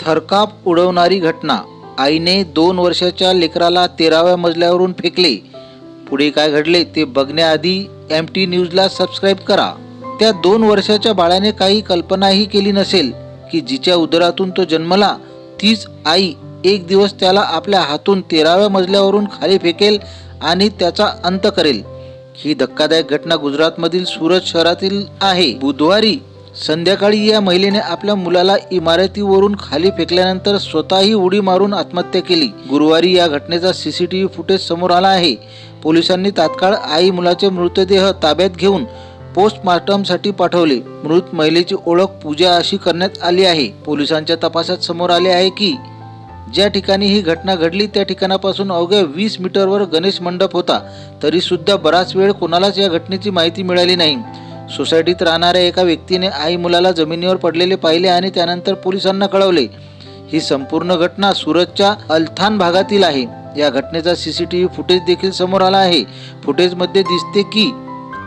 थरकाप उडवणारी घटना. आईने दोन वर्षाच्या लेकराला तेराव्या मजल्यावरून फेकले. पुढे काय घडले ते बघण्याआधी एम टी न्यूजला सबस्क्राईब करा. त्या दोन वर्षाच्या बाळाने काही कल्पनाही केली नसेल की जिच्या उदरातून तो जन्मला तीच आई एक दिवस त्याला आपल्या हातून तेराव्या मजल्यावरून खाली फेकेल आणि त्याचा अंत करेल. ही धक्कादायक घटना गुजरातमधील सुरत शहरातील आहे. बुधवारी संध्याकाळी या महिलेने आपल्या मुलाला इमारतीवरून खाली फेकल्यानंतर स्वतःही उडी मारून आत्महत्या केली. गुरुवारी या घटनेचा सीसीटीव्ही फुटेज समोर आला आहे. पोलिसांनी तात्काळ आई मुलाचे मृतदेह ताब्यात घेऊन पोस्टमार्टमसाठी पाठवले. मृत महिलेची ओळख पूजा अशी करण्यात आली आहे. पोलिसांच्या तपासात समोर आले आहे की ज्या ठिकाणी ही घटना घडली त्या ठिकाणापासून अवघ्या वीस मीटरवर गणेश मंडप होता. तरी सुद्धा बराच वेळ कोणालाच या घटनेची माहिती मिळाली नाही. सोसायटीत राहणाऱ्या एका व्यक्तीने आई मुलाला जमिनीवर पडलेले पाहिले आणि त्यानंतर पोलिसांना कळवले. ही संपूर्ण घटना सुरतच्या अल्थान भागातील आहे. या घटनेचा सीसीटीव्ही फुटेज देखील समोर आला आहे. फुटेजमध्ये दिसते की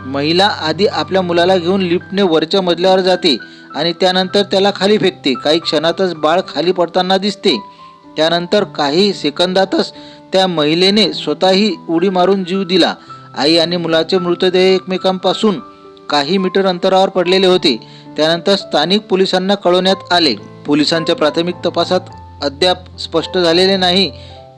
महिला आधी आपल्या मुलाला घेऊन लिफ्टने वरच्या मजल्यावर जाते आणि त्यानंतर त्याला खाली फेकते. काही क्षणातच बाळ खाली पडताना दिसते. त्यानंतर काही सेकंदातच त्या महिलेने स्वतःही उडी मारून जीव दिला. आई आणि मुलाचे मृतदेह एकमेकांपासून काही मीटर अंतरावर पडलेले होते. त्यानंतर स्थानिक पोलिसांना कळवण्यात आले. पोलिसांच्या प्राथमिक तपासात अद्याप स्पष्ट झालेले नाही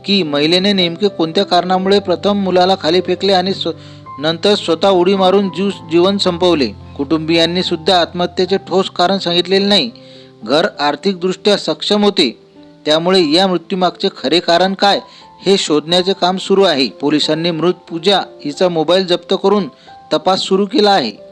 की महिलेने नेमके कोणत्या कारणामुळे प्रथम मुलाला खाली फेकले आणि स्व- नंतर स्वतः उडी मारून जीव जीवन संपवले. कुटुंबियांनी सुद्धा आत्महत्येचे ठोस कारण सांगितलेले नाही. घर आर्थिकदृष्ट्या सक्षम होते. त्यामुळे या मृत्यूमागचे खरे कारण काय हे शोधण्याचे काम सुरू आहे. पोलिसांनी मृत पूजा हिचा मोबाईल जप्त करून तपास सुरू केला आहे.